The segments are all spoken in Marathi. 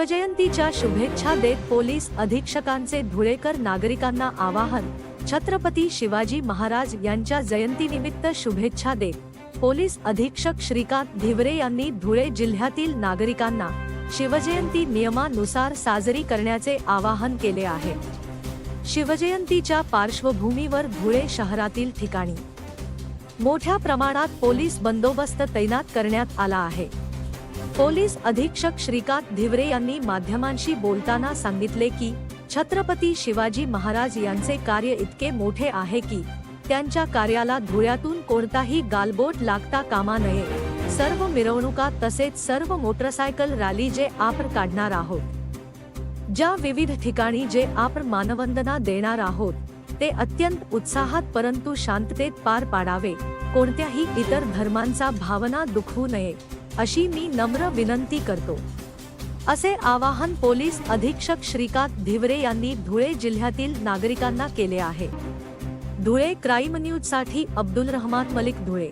शिवजयंतीच्या शुभेच्छा देत पोलीस अधीक्षकांचे धुळेकर नागरिकांना आवाहन. छत्रपती शिवाजी महाराज यांच्या जयंतीनिमित्त शुभेच्छा देत पोलीस अधीक्षक श्रीकांत धिवरे यांनी धुळे जिल्ह्यातील नागरिकांना शिवजयंती नियमानुसार साजरी करण्याचे आवाहन केले आहे. शिवजयंतीच्या पार्श्वभूमीवर धुळे शहरातील ठिकाणी मोठ्या प्रमाणात पोलीस बंदोबस्त तैनात करण्यात आला आहे. पोलीस अधीक्षक श्रीकांत धिवरे यांनी माध्यमांशी बोलताना सांगितले की छत्रपती शिवाजी महाराज यांचे कार्य इतके मोठे आहे की त्यांच्या कार्याला धुळ्यातून कोणताही गालबोट लागता कामा नये. सर्व मिरवणुका तसेच सर्व मोटरसायकल रॅली जे आपण काढणार आहोत. ज्या विविध ठिकाणी जे आपण मानवंदना देणार आहोत ते अत्यंत उत्साहात परंतु शांततेत पार पाडावे. कोणत्याही इतर धर्मांचा भावना दुखवू नये. अशी मी नम्र विनंती करतो. असे आवाहन पोलीस अधीक्षक श्रीकांत धिवरे यांनी धुळे जिल्ह्यातील नागरिकांना केले आहे. धुळे क्राईम न्यूजसाठी अब्दुल रहमान मलिक धुळे.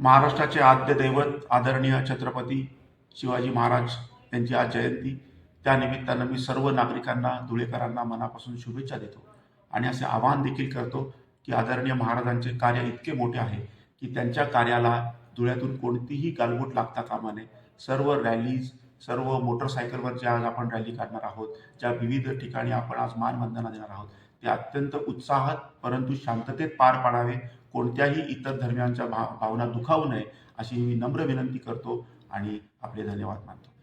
महाराष्ट्राचे आद्य दैवत आदरणीय छत्रपती शिवाजी महाराज यांची आज जयंती. त्यानिमित्तानं मी सर्व नागरिकांना धुळेकरांना मनापासून शुभेच्छा देतो. आणि असे आवाहन देखील करतो की आदरणीय महाराजांचे कार्य इतके मोठे आहे की त्यांच्या कार्याला धुळ्यातून कोणतीही गालबोट लागता कामा नये सर्व रॅलीज सर्व मोटरसायकलवर ज्या आज आपण रॅली काढणार आहोत ज्या विविध ठिकाणी आपण आज मानवंदना देणार आहोत. ते अत्यंत उत्साहात परंतु शांततेत पार पाडावे कोणत्याही इतर धर्मियांच्या भा भावना दुखावू नये अशी मी नम्र विनंती करतो आणि आपले धन्यवाद मानतो.